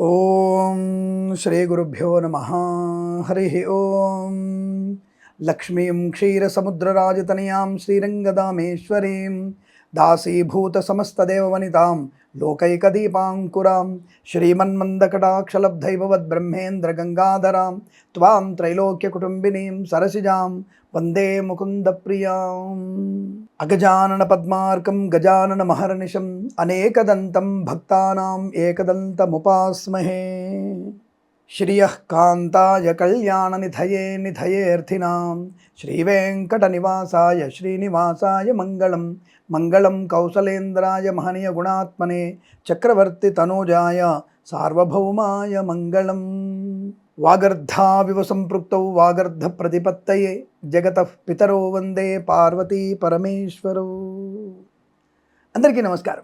ఓం శ్రీ గురుభ్యో నమ. హరి ఓం. లక్ష్మీం క్షీరసముద్రరాజతనయాం శ్రీరంగదామేశ్వరీం దాసీభూతసమస్తదేవవనితాం లోకైకదీపాంకురాం శ్రీమన్మందకటాక్షలబ్ధైవవద్బ్రహ్మేంద్రగంగాధరాం త్వాం త్రైలోక్యకుటుంబినీం సరసిజాం వందే ముకుందప్రియాం అగజానన పద్మార్కం గజానన మహర్నిశం అనేకదంతం భక్తానాం ఏకదంతముపాస్మహే శ్రియః కాంతాయ కళ్యాణనిధయే నిధయేర్థినాం శ్రీవేంకటనివాసాయ శ్రీనివాసాయ మంగళం మంగళం కౌసలేంద్రాయ మహనీయ గుణాత్మనే చక్రవర్తి తనూజాయ సార్వభౌమాయ మంగళం వాగర్ధావివ సంపృక్తౌ వాగర్ధ ప్రతిపత్తయే జగత పితరో వందే పార్వతీ పరమేశ్వరో. అందరికీ నమస్కారం.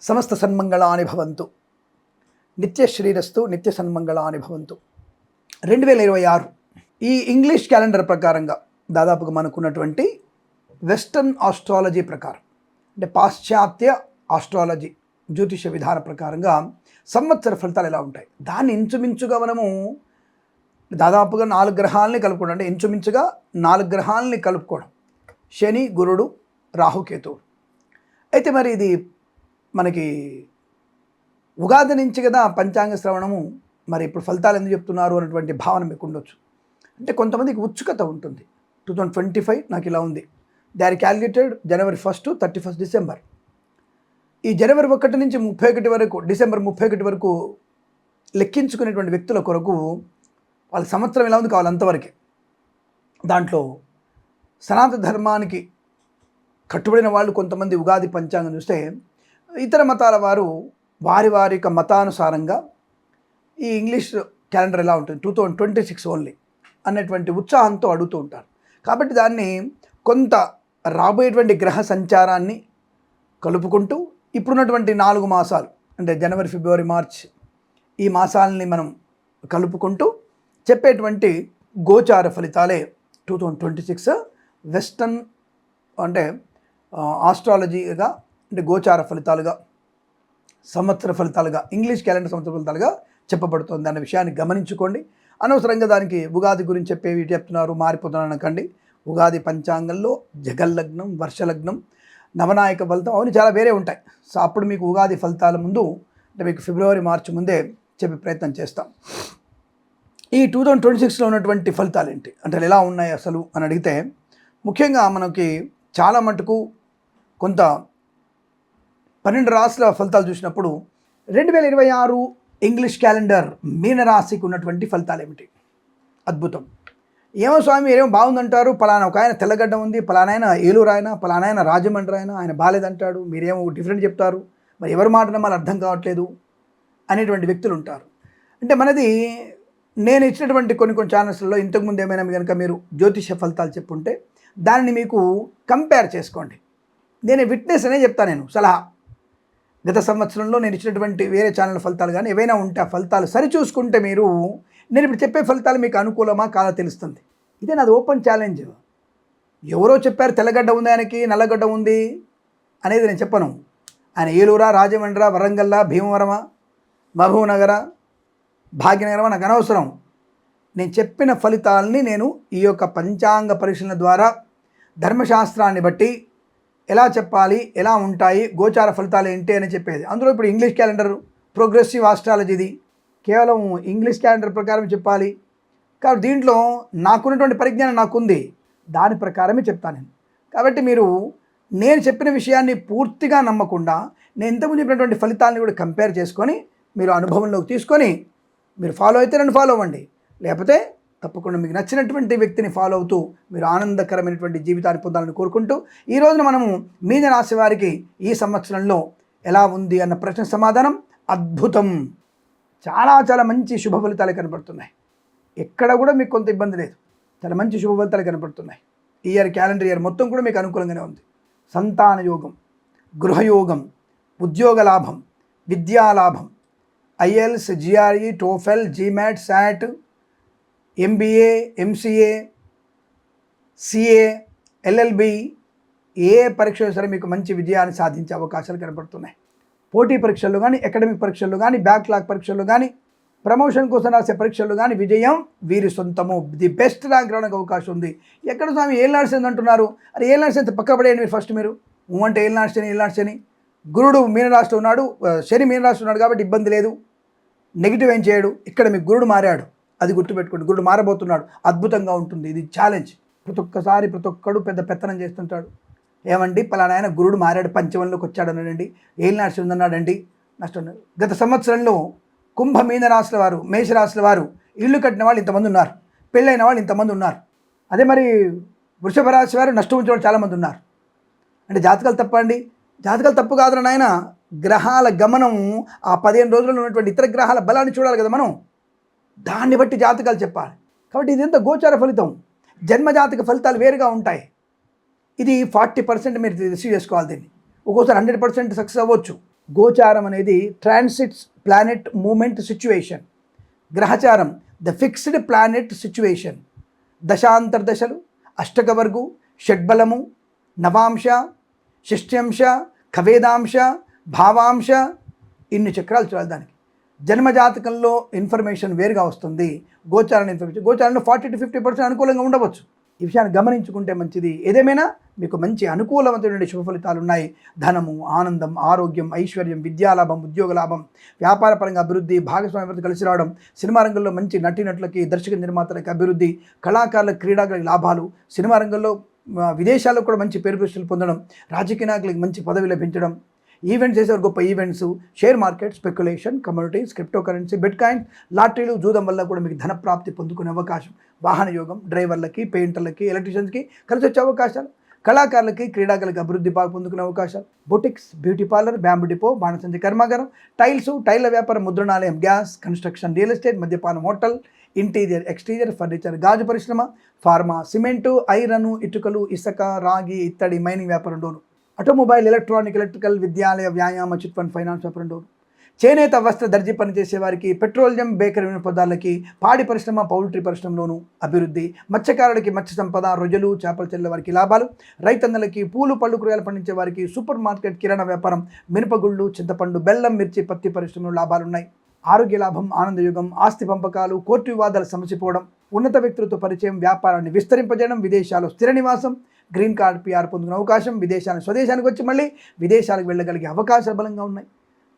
సమస్త సన్మంగళాని భవంతు. నిత్య శ్రీరస్తు నిత్య సన్మంగళాని భవంతు. రెండు వేల ఇరవై ఆరు ఈ ఇంగ్లీష్ క్యాలెండర్ ప్రకారంగా దాదాపుగా మనకున్నటువంటి వెస్టర్న్ ఆస్ట్రాలజీ ప్రకారం అంటే పాశ్చాత్య ఆస్ట్రాలజీ జ్యోతిష విధాన ప్రకారంగా సంవత్సర ఫలితాలు ఎలా ఉంటాయి? దాన్ని ఇంచుమించుగా మనము దాదాపుగా నాలుగు గ్రహాలని కలుపుకోవడం అంటే ఇంచుమించుగా నాలుగు గ్రహాలని కలుపుకోవడం. శని గురుడు రాహుకేతువు అయితే మరి ఇది మనకి ఉగాది నుంచి కదా పంచాంగ శ్రవణము మరి ఇప్పుడు ఫలితాలు ఎందుకు చెప్తున్నారు అనేటువంటి భావన మీకు ఉండొచ్చు. అంటే కొంతమందికి ఉత్సుకత ఉంటుంది. టూ థౌజండ్ ట్వంటీ ఫైవ్ నాకు ఇలా ఉంది. They are calculated January first thirty first December. ఈ జనవరి ఒకటి నుంచి ముప్పై ఒకటి వరకు డిసెంబర్ ముప్పై ఒకటి వరకు లెక్కించుకునేటువంటి వ్యక్తుల కొరకు వాళ్ళ సంవత్సరం ఎలా ఉంది కావాలి అంతవరకే. దాంట్లో సనాతన ధర్మానికి కట్టుబడిన వాళ్ళు కొంతమంది ఉగాది పంచాంగం చూస్తే ఇతర మతాల వారు వారి వారి యొక్క మతానుసారంగా ఈ ఇంగ్లీష్ క్యాలెండర్ ఎలా ఉంటుంది? Two thousand twenty six only అనేటువంటి ఉత్సాహంతో అడుగుతూ ఉంటారు. కాబట్టి దాన్ని కొంత రాబోయేటువంటి గ్రహ సంచారాన్ని కలుపుకుంటూ ఇప్పుడున్నటువంటి నాలుగు మాసాలు అంటే జనవరి ఫిబ్రవరి మార్చ్ ఈ మాసాలని మనం కలుపుకుంటూ చెప్పేటువంటి గోచార ఫలితాలే two thousand twenty six western అంటే ఆస్ట్రాలజీగా అంటే గోచార ఫలితాలుగా సంవత్సర ఫలితాలుగా ఇంగ్లీష్ క్యాలెండర్ సంవత్సర ఫలితాలుగా చెప్పబడుతుంది అన్న విషయాన్ని గమనించుకోండి. అనవసరంగా దానికి ఉగాది గురించి చెప్పేవి చెప్తున్నారు? మారిపోతున్నారు అనకండి. ఉగాది పంచాంగంలో జగల్లగ్నం వర్షలగ్నం నవనాయక ఫలితం అవన్నీ చాలా వేరే ఉంటాయి. సో అప్పుడు మీకు ఉగాది ఫలితాల ముందు అంటే మీకు ఫిబ్రవరి మార్చి ముందే చెప్పే ప్రయత్నం చేస్తాం. ఈ టూ థౌజండ్ ట్వంటీ సిక్స్లో ఉన్నటువంటి ఫలితాలు ఏంటి? అంటే ఎలా ఉన్నాయి అసలు అని అడిగితే ముఖ్యంగా మనకి చాలా మటుకు కొంత పన్నెండు రాశుల ఫలితాలు చూసినప్పుడు రెండు వేల ఇరవై ఆరు ఇంగ్లీష్ క్యాలెండర్ మీనరాశికి ఉన్నటువంటి ఫలితాలు ఏమిటి? అద్భుతం. ఏమో స్వామి ఏమో బాగుందంటారు. పలానా ఒక ఆయన తెల్లగడ్డ ఉంది పలానాయన ఏలూరు ఆయన పలానాయన రాజమండ్రి ఆయన ఆయన బాలేదంటాడు. మీరేమో డిఫరెంట్ చెప్తారు. మరి ఎవరి మాట నమ్మాలి అర్థం కావట్లేదు అనేటువంటి వ్యక్తులు ఉంటారు. అంటే మనది నేను ఇచ్చినటువంటి కొన్ని కొన్ని ఛానల్స్లో ఇంతకుముందు ఏమైనా కనుక మీరు జ్యోతిష ఫలితాలు చెప్పుంటే దానిని మీకు కంపేర్ చేసుకోండి. నేను విట్నెస్ అనే చెప్తాను నేను సలహా. గత సంవత్సరంలో నేను ఇచ్చినటువంటి వేరే ఛానల్ ఫలితాలు కానీ ఏవైనా ఉంటే ఆ ఫలితాలు సరిచూసుకుంటే మీరు నేను ఇప్పుడు చెప్పే ఫలితాలు మీకు అనుకూలమా కాదా తెలుస్తుంది. ఇదే నాది ఓపెన్ ఛాలెంజ్. ఎవరో చెప్పారు తెల్లగడ్డ ఉంది ఆయనకి నల్లగడ్డ ఉంది అనేది నేను చెప్పను. ఆయన ఏలూరా రాజమండ్ర వరంగల్లా భీమవరమా మహబూబ్నగర భాగ్యనగరమా నాకు అనవసరం. నేను చెప్పిన ఫలితాలని నేను ఈ యొక్క పంచాంగ పరిశీలన ద్వారా ధర్మశాస్త్రాన్ని బట్టి ఎలా చెప్పాలి ఎలా ఉంటాయి గోచార ఫలితాలు ఏంటి అని చెప్పేది. అందులో ఇప్పుడు ఇంగ్లీష్ క్యాలెండర్ ప్రోగ్రెసివ్ ఆస్ట్రాలజీది కేవలం ఇంగ్లీష్ క్యాలెండర్ ప్రకారం చెప్పాలి. కాబట్టి దీంట్లో నాకున్నటువంటి పరిజ్ఞానం నాకుంది. దాని ప్రకారమే చెప్తాను నేను. కాబట్టి మీరు నేను చెప్పిన విషయాన్ని పూర్తిగా నమ్మకుండా నేను ఇంతకుముందు చెప్పినటువంటి ఫలితాలను కూడా కంపేర్ చేసుకొని మీరు అనుభవంలోకి తీసుకొని మీరు ఫాలో అయితే నన్ను ఫాలో అవ్వండి. లేకపోతే తప్పకుండా మీకు నచ్చినటువంటి వ్యక్తిని ఫాలో అవుతూ మీరు ఆనందకరమైనటువంటి జీవితాన్ని పొందాలని కోరుకుంటూ ఈ రోజున మనము మీన రాశి వారికి ఈ సంవత్సరంలో ఎలా ఉంది అన్న ప్రశ్న సమాధానం అద్భుతం. చాలా చాలా మంచి శుభ ఫలితాలు కనపడుతున్నాయి. ఎక్కడ కూడా మీకు కొంత ఇబ్బంది లేదు. చాలా మంచి శుభ ఫలితాలు కనపడుతున్నాయి ఇయర్ క్యాలెండర్ ఇయర్ మొత్తం కూడా మీకు అనుకూలంగానే ఉంది. సంతాన యోగం గృహయోగం ఉద్యోగ లాభం విద్యా లాభం IELTS GRE TOEFL GMAT SAT MBA MCA CA LLB ఏ పరీక్ష సరే మీకు మంచి విజయాన్ని సాధించే అవకాశాలు కనబడుతున్నాయి పోటీ పరీక్షల్లో కానీ అకాడమిక్ పరీక్షల్లో కానీ బ్యాక్లాగ్ పరీక్షల్లో కానీ ప్రమోషన్ కోసం రాసే పరీక్షల్లో కానీ విజయం వీరి సొంతము. ది బెస్ట్ ర్యాంక్ రావడానికి అవకాశం ఉంది. ఎక్కడ స్వామి? ఏం నడిచింది అంటున్నారు. అరే ఏం నడిచింది పక్క పడేయండి మీరు ఫస్ట్ మీరు. అంటే ఏం నడిచని ఏం నడిచని గురుడు మీనరాశిలో ఉన్నాడు. శని మీనరాశిలో ఉన్నాడు కాబట్టి ఇబ్బంది లేదు. నెగిటివ్ ఏం చేయడు. ఇక్కడ మీ గురుడు మారాడు. అది గుర్తుపెట్టుకోండి. గురుడు మారబోతున్నాడు. అద్భుతంగా ఉంటుంది. ఇది ఛాలెంజ్ ప్రతి ఒక్కసారి ప్రతి ఒక్కడు పెద్ద పెత్తనం చేస్తుంటాడు. ఏమండి? పలానా ఆయన గురుడు మారాడు పంచమంలోకి వచ్చాడు అన్నాడండి. ఏం నడిచి ఉందన్నాడండి నష్టం గత సంవత్సరంలో కుంభ మీనరాశుల వారు మేషరాశుల వారు ఇల్లు కట్టిన వాళ్ళు ఇంతమంది ఉన్నారు. పెళ్ళైన వాళ్ళు ఇంతమంది ఉన్నారు. అదే మరి వృషభ రాశి వారు నష్టం ఉంచే వాళ్ళు చాలామంది ఉన్నారు. అంటే జాతకాలు తప్పండి జాతకాలు తప్పు కాదు నాయన. గ్రహాల గమనం ఆ పదిహేను రోజుల్లో ఉన్నటువంటి ఇతర గ్రహాల బలాన్ని చూడాలి కదా మనం. దాన్ని బట్టి జాతకాలు చెప్పాలి. కాబట్టి ఇదంతా గోచార ఫలితం. జన్మజాతక ఫలితాలు వేరుగా ఉంటాయి. ఇది ఫార్టీ పర్సెంట్ మీరు రిసీవ్ చేసుకోవాలి దీన్ని. ఒక్కోసారి హండ్రెడ్ పర్సెంట్ సక్సెస్ అవ్వచ్చు. గోచారం అనేది ట్రాన్సిట్స్ ప్లానెట్ మూమెంట్ సిచ్యువేషన్ గ్రహచారం ద ఫిక్స్డ్ ప్లానెట్ సిచ్యువేషన్ దశాంతర్దశలు అష్టకవర్గు షడ్బలము నవాంశ షష్ట్యంశ కవేదాంశ భావాంశ ఇన్ని చక్రాలు చూడాలి దానికి. జన్మజాతకంలో ఇన్ఫర్మేషన్ వేరుగా వస్తుంది. గోచారణ ఇన్ఫర్మేషన్ గోచారంలో ఫార్టీ టు ఫిఫ్టీ పర్సెంట్ అనుకూలంగా ఉండవచ్చు. ఈ విషయాన్ని గమనించుకుంటే మంచిది. ఏదేమైనా మీకు మంచి అనుకూలవంతమైన శుభ ఫలితాలు ఉన్నాయి. ధనము ఆనందం ఆరోగ్యం ఐశ్వర్యం విద్యాలాభం ఉద్యోగ లాభం వ్యాపారపరంగా అభివృద్ధి భాగస్వామి అభివృద్ధి కలిసి రావడం సినిమా రంగంలో మంచి నటీనటులకి దర్శక నిర్మాతలకి అభివృద్ధి కళాకారుల క్రీడాకారులకు లాభాలు సినిమా రంగంలో విదేశాల్లో కూడా మంచి పేరు ప్రశ్నలు పొందడం రాజకీయ నాయకులకు మంచి పదవి లభించడం ఈవెంట్స్ చేసేవారు గొప్ప events share market speculation communities crypto currency bitcoin లాటరీలు జూదం వల్ల కూడా మీకు ధన ప్రాప్తి పొందుకునే అవకాశం వాహన యోగం డ్రైవర్లకి పెయింటర్లకి ఎలక్ట్రీషియన్స్కి కలిసి వచ్చే అవకాశాలు. కళాకారులకి క్రీడాకారులకి అభివృద్ధి బాగా పొందుకునే అవకాశాలు boutiques beauty parlour bamboo depot బాణసంచి కర్మాగారం టైల్స్ టైల్ల వ్యాపారం ముద్రణాలయం గ్యాస్ కన్స్ట్రక్షన్ రియల్ ఎస్టేట్ మద్యపానం హోటల్ ఇంటీరియర్ ఎక్స్టీరియర్ ఫర్నిచర్ గాజు పరిశ్రమ ఫార్మా సిమెంటు ఐరన్ ఇటుకలు ఇసుక రాగి ఇత్తడి మైనింగ్ వ్యాపారం డోను ఆటోమొబైల్ ఎలక్ట్రానిక్ ఎలక్ట్రికల్ విద్యాలయ వ్యాయామ చిట్ ఫండ్ ఫైనాన్స్ వ్యాపారం డోను చేనేత వస్త్ర దర్జీ పనిచేసే వారికి పెట్రోలియం బేకరీ వినియోగదారులకి పాడి పరిశ్రమ పౌల్ట్రీ పరిశ్రమలోనూ అభివృద్ధి. మత్స్యకారులకి మత్స్య సంపద రొయ్యలు చేపలు చెల్లె వారికి లాభాలు. రైతన్నలకి పూలు పళ్ళు కూరగాయలు పండించే వారికి సూపర్ మార్కెట్ కిరాణా వ్యాపారం. మినపగుళ్ళు చింతపండు బెల్లం మిర్చి పత్తి పరిశ్రమలో లాభాలున్నాయి. ఆరోగ్య లాభం ఆనందయుగం ఆస్తి పంపకాలు కోర్టు వివాదాలు సమసిపోవడం ఉన్నత వ్యక్తులతో పరిచయం వ్యాపారాన్ని విస్తరింపజేయడం విదేశాల్లో స్థిర నివాసం గ్రీన్ కార్డ్ పిఆర్ పొందుకునే అవకాశం విదేశాన్ని స్వదేశానికి వచ్చి మళ్ళీ విదేశాలకు వెళ్ళగలిగే అవకాశాలు బలంగా ఉన్నాయి.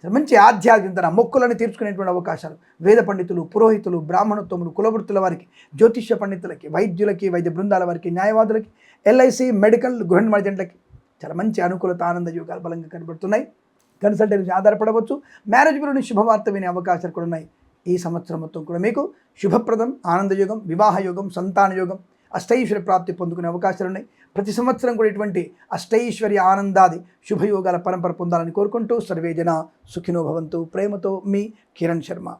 మంచి ఆధ్యాత్మికత మొక్కులను తీర్చుకునేటువంటి అవకాశాలు. వేద పండితులు పురోహితులు బ్రాహ్మణోత్తములు కులవృత్తుల వారికి జ్యోతిష్య పండితులకి వైద్యులకి వైద్య బృందాల వారికి న్యాయవాదులకి ఎల్ఐసి మెడికల్ గృహ మర్జెంట్లకి చాలా మంచి అనుకూలత ఆనంద యోగాలు బలంగా కనబడుతున్నాయి. కన్సల్టెన్సీ ఆధారపడవచ్చు. మ్యారేజ్ గురించి శుభవార్త వినే అవకాశాలు కూడా ఉన్నాయి. ఈ సంవత్సరం మొత్తం కూడా మీకు శుభప్రదం ఆనందయోగం వివాహ యోగం సంతాన యోగం అష్టైశ్వర్య ప్రాప్తి పొందుకునే అవకాశాలు ఉన్నాయి. ప్రతి సంవత్సరం కూడా ఇటువంటి అష్టైశ్వర్య ఆనందాది శుభయోగాల పరంపర పొందాలని కోరుకుంటూ సర్వేజన సుఖినో భవంతు. ప్రేమతో మీ కిరణ్ శర్మ.